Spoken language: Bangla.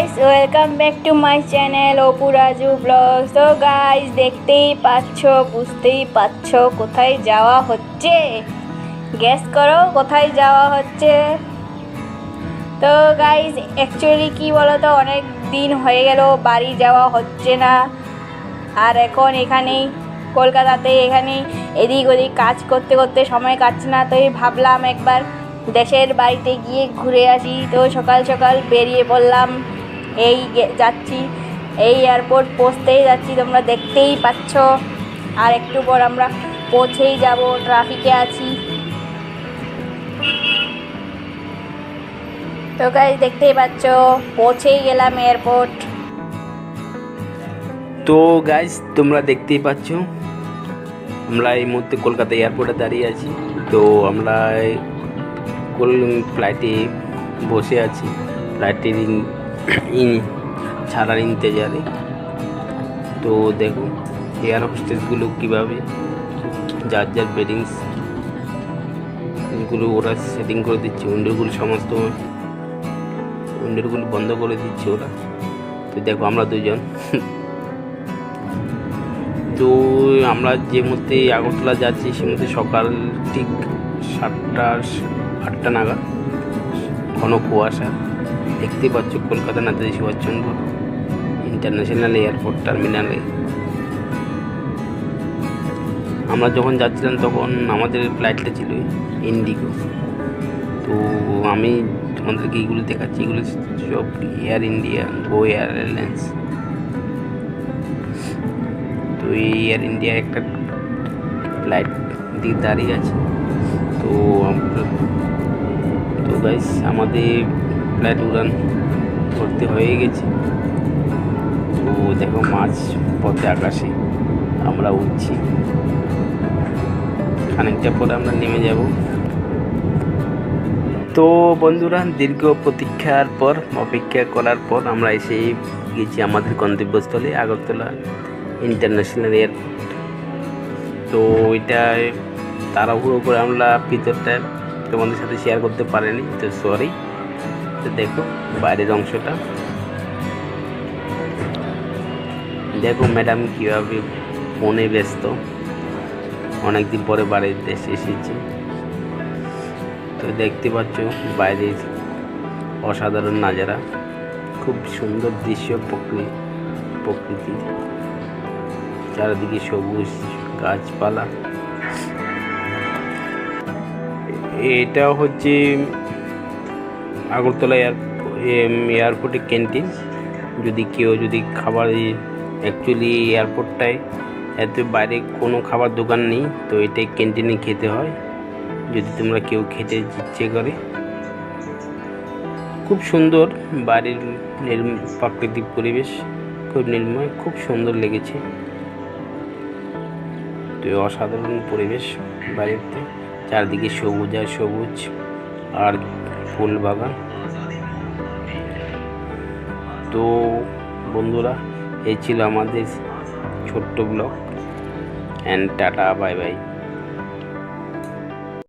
Guys welcome back to my channel Apu Raju vlogs তো গাইস দেখতেই পাচ্ছ, বুঝতেই পাচ্ছ কোথায় যাওয়া হচ্ছে? গ্যাস করো কোথায় যাওয়া হচ্ছে? তো গাইস অ্যাকচুয়ালি কি বলো তো অনেক দিন হয়ে গেল, বাড়ি যাওয়া হচ্ছে না। আর এখন এখানেই, কলকাতাতে এখানে এদিক ওদিক কাজ করতে করতে সময় কাটছে না, তো ভাবলাম একবার দেশের বাড়িতে গিয়ে ঘুরে আসি। তো সকাল সকাল বেরিয়ে পড়লাম। এই যাচ্ছি, এই এয়ারপোর্ট পৌঁছতেই যাচ্ছি, তোমরা দেখতেই পাচ্ছ। আর একটু পর আমরা পৌঁছেই যাব ট্রাফিকে আছি। তো গাইজ দেখতেই পাচ্ছ, পৌঁছেই গেলাম এয়ারপোর্ট তো গাইজ তোমরা দেখতেই পাচ্ছ, আমরা এই মুহূর্তে কলকাতা এয়ারপোর্টে দাঁড়িয়ে আছি। তো আমরা ফ্লাইটে বসে আছি। ফ্লাইটের ছাড়ার ইন্তজারে। তো দেখো এয়ার হোস্টেসগুলো কীভাবে, যার যার বেডিংসগুলো ওরা সেটিং করে দিচ্ছে উইন্ডোগুলো সমস্ত উইন্ডোগুলো বন্ধ করে দিচ্ছে ওরা। তো দেখো আমরা দুজন। তো আমরা যে মধ্যে আগরতলা যাচ্ছি, সে মধ্যে সকাল ঠিক সাতটা, আটটা নাগাদ, ঘন কুয়াশা। দেখতে পাচ্ছ কলকাতা নেতাজি সুভাষচন্দ্র ইন্টারন্যাশনাল এয়ারপোর্ট টার্মিনালে। আমরা যখন যাচ্ছিলাম তখন আমাদের ফ্লাইটটা ছিল ইন্ডিগো। তো আমি তোমাদেরকে এইগুলো দেখাচ্ছি, এগুলো সব Air India Go Air airlines তো এই এয়ার ইন্ডিয়ার একটা ফ্লাইট দিকে দাঁড়িয়ে আছে। তো তো গাইস আমাদের ফ্লাইট উড়ান করতে হয়ে গেছে। তো দেখো মাছ পথে আকাশে আমরা উঠছি খানিকটা পরে আমরা নেমে যাব। তো বন্ধুরা, দীর্ঘ প্রতীক্ষার পর, অপেক্ষা করার পর আমরা এসে গেছি আমাদের গন্তব্যস্থলে, আগরতলা ইন্টারন্যাশনাল এয়ারপোর্ট তো ওইটায় তাড়াহুড়ো করে আমরা ভিতরটা তোমাদের সাথে শেয়ার করতে পারিনি, তো সরি দেখো বাইরের অংশটা। দেখো ম্যাডাম কীভাবে ফোনে ব্যস্ত। অনেকদিন পরে বাড়ির দেশে এসেছে। তো দেখতে পাচ্ছ বাইরের অসাধারণ নাজারা। খুব সুন্দর দৃশ্য প্রকৃতি। চারিদিকে সবুজ গাছপালা। এটা হচ্ছে আগরতলা এয়ার এয়ারপোর্টের ক্যান্টিন যদি কেউ যদি খাবার অ্যাকচুয়ালি এয়ারপোর্টটায় এত বাইরে কোনো খাবার দোকান নেই, তো এটাই ক্যান্টিনে খেতে হয়। যদি তোমরা কেউ খেতে ইচ্ছে করে। খুব সুন্দর বাড়ির প্রাকৃতিক পরিবেশ। খুব নির্ময়, খুব সুন্দর লেগেছে। তো অসাধারণ পরিবেশ বাড়িতে। চারদিকে সবুজ আর সবুজ। আর ফুল বাগান। তো বন্ধুরা এই ছিল আমাদের ছোট্ট vlog. And tata bye bye